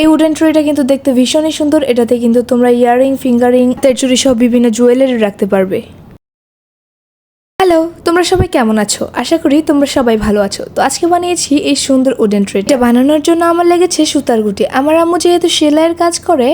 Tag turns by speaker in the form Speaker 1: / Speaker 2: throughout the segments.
Speaker 1: এই উডেন ট্রেটা কিন্তু দেখতে ভীষণই সুন্দর। এটাতে কিন্তু তোমরা ইয়ারিং ফিঙ্গারিং তেচুরি সব বিভিন্ন জুয়েলারি রাখতে পারবে। হ্যালো তোমরা সবাই কেমন আছো? আশা করি তোমরা সবাই ভালো আছো। তো আজকে বানিয়েছি এই সুন্দর উডেন ট্রে এটা বানানোর জন্য আমার লেগেছে সুতার গুটি। আমার আম্মু যেহেতু সেলাইয়ের কাজ করে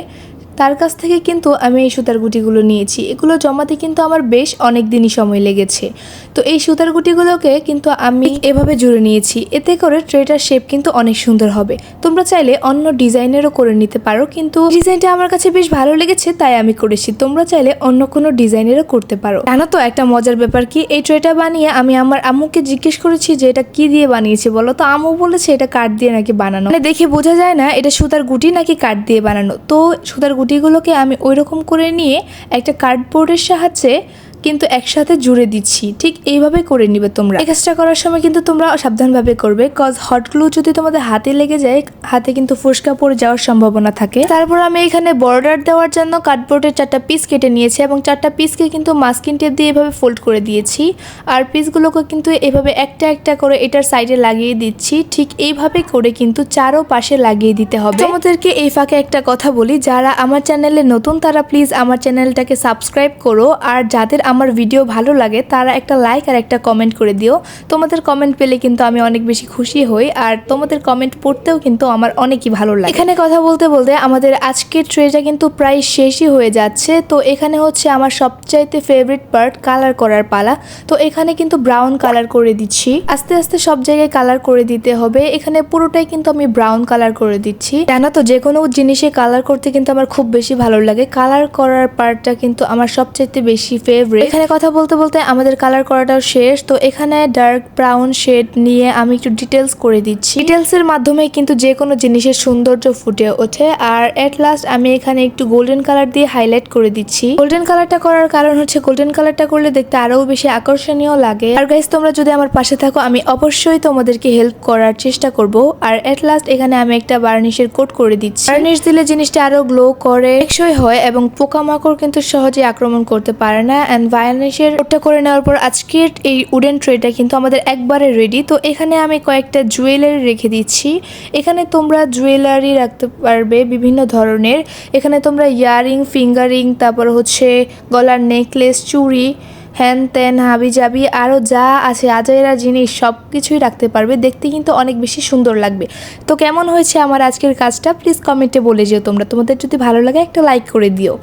Speaker 1: তার কাছ থেকে কিন্তু আমি এই সুতার গুটিগুলো নিয়েছি। এগুলো জমাতে কিন্তু আমার বেশ অনেক দিনই সময় লেগেছে। তো এই সুতার গুটিগুলোকে কিন্তু আমি এভাবে জুড়ে নিয়েছি। এতে করে ট্রেটার শেপ কিন্তু অনেক সুন্দর হবে। তোমরা চাইলে অন্য ডিজাইনেরও করে নিতে পারো, কিন্তু ডিজাইনটা আমার কাছে বেশ ভালো লেগেছে, তাই আমি করেছি। তোমরা চাইলে অন্য কোনো ডিজাইনেরও করতে পারো। জানো তো একটা মজার ব্যাপার কি? এই ট্রেটা বানিয়ে আমি আমার আম্মুকে জিজ্ঞেস করেছি যে এটা কি দিয়ে বানিয়েছে? বলো তো, আম্মু বলেছে এটা কাঠ দিয়ে নাকি বানানো। মানে দেখে বোঝা যায় না, এটা সুতার গুটি নাকি কাঠ দিয়ে বানানো। তো সুতার গুটিগুলোকে আমি ওই রকম করে নিয়ে একটা কার্ডবোর্ডের সাহায্যে কিন্তু একসাথে জুড়ে দিচ্ছি। ঠিক এইভাবে করে নিবে তোমরা। এই কাজটা করার সময় কিন্তু তোমরা সাবধানভাবে করবে কজ হট গ্লু যদি তোমাদের হাতে লেগে যায়, হাতে কিন্তু ফুসকা পড়ে যাওয়ার সম্ভাবনা থাকে। তারপর আমি এখানে বর্ডার দেওয়ার জন্য কার্ডবোর্ডের চারটা পিস কেটে নিয়েছি এবং চারটা পিসকে কিন্তু মাস্কিন টেপ দিয়ে এভাবে ফোল্ড করে দিয়েছি। আর পিসগুলোকে কিন্তু এভাবে একটা একটা করে এটার সাইডে লাগিয়ে দিচ্ছি। ঠিক এইভাবে করে কিন্তু চারো পাশে লাগিয়ে দিতে হবে। তোমাদেরকে এই ফাঁকে একটা কথা বলি, যারা আমার চ্যানেলে নতুন তারা প্লিজ আমার চ্যানেলটাকে সাবস্ক্রাইব করো। আর যাদের আমার ভিডিও ভালো লাগে, তারা একটা লাইক আর একটা কমেন্ট করে দিও। তোমাদের কমেন্ট পেলে কিন্তু আমি অনেক বেশি খুশি হই, আর তোমাদের কমেন্ট পড়তেও কিন্তু আমার অনেকই ভালো লাগে। এখানে কথা বলতে বলতে আমাদের আজকের ট্রেটা কিন্তু প্রায় শেষই হয়ে যাচ্ছে, তো এখানে হচ্ছে আমার সবচাইতে ফেভারিট পার্ট কালার করার পালা। তো এখানে কিন্তু ব্রাউন কালার করে দিচ্ছি। আস্তে আস্তে সব জায়গায় কালার করে দিতে হবে, এখানে পুরোটাই কিন্তু আমি ব্রাউন কালার করে দিচ্ছি। জানো তো, যে কোনো জিনিসে কালার করতে কিন্তু আমার খুব বেশি ভালো লাগে। কালার করার পার্টটা কিন্তু আমার সবচাইতে বেশি ফেভারিট এখানে কথা বলতে বলতে আমাদের কালার করাটাও শেষ, তো এখানে ডার্ক ব্রাউন শেড নিয়ে আমি একটু ডিটেলস করে দিচ্ছি। ডিটেলস এর মাধ্যমে কিন্তু যে কোনো জিনিসের সৌন্দর্য ফুটে ওঠে, আর এট লাস্ট আমি এখানে একটু গোল্ডেন কালার দিয়ে হাইলাইট করে দিচ্ছি। গোল্ডেন কালারটা করার কারণ হচ্ছে গোল্ডেন কালারটা করলে দেখতে আরও বেশি আকর্ষণীয় লাগে। আর গাইস তোমরা যদি আমার পাশে থাকো, আমি অবশ্যই তোমাদেরকে হেল্প করার চেষ্টা করব। আর এট লাস্ট এখানে আমি একটা বার্নিশের কোট করে দিচ্ছি। বার্নিশ দিলে জিনিসটা আরও গ্লো করে, টেকসই হয় এবং পোকামাকড় কিন্তু সহজে আক্রমণ করতে পারে না অ্যান্ড ভায়োনিশের কোটটা করে নেওয়ার পর আজকের এই উডেন ট্রেটা কিন্তু আমাদের একবারে রেডি তো এখানে আমি কয়েকটা জুয়েলারি রেখে দিচ্ছি। এখানে তোমরা জুয়েলারি রাখতে পারবে বিভিন্ন ধরনের। এখানে তোমরা ইয়ারিং ফিঙ্গারিং তারপর হচ্ছে গলার নেকলেস চুড়ি হ্যান ত্যান হাবি জাবি আরও যা আছে, আজাইরা জিনিস সব কিছুই রাখতে পারবে। দেখতে কিন্তু অনেক বেশি সুন্দর লাগবে। তো কেমন হয়েছে আমার আজকের কাজটা প্লিজ কমেন্টে বলে যেও তোমরা। তোমাদের যদি ভালো লাগে একটা লাইক করে দিও।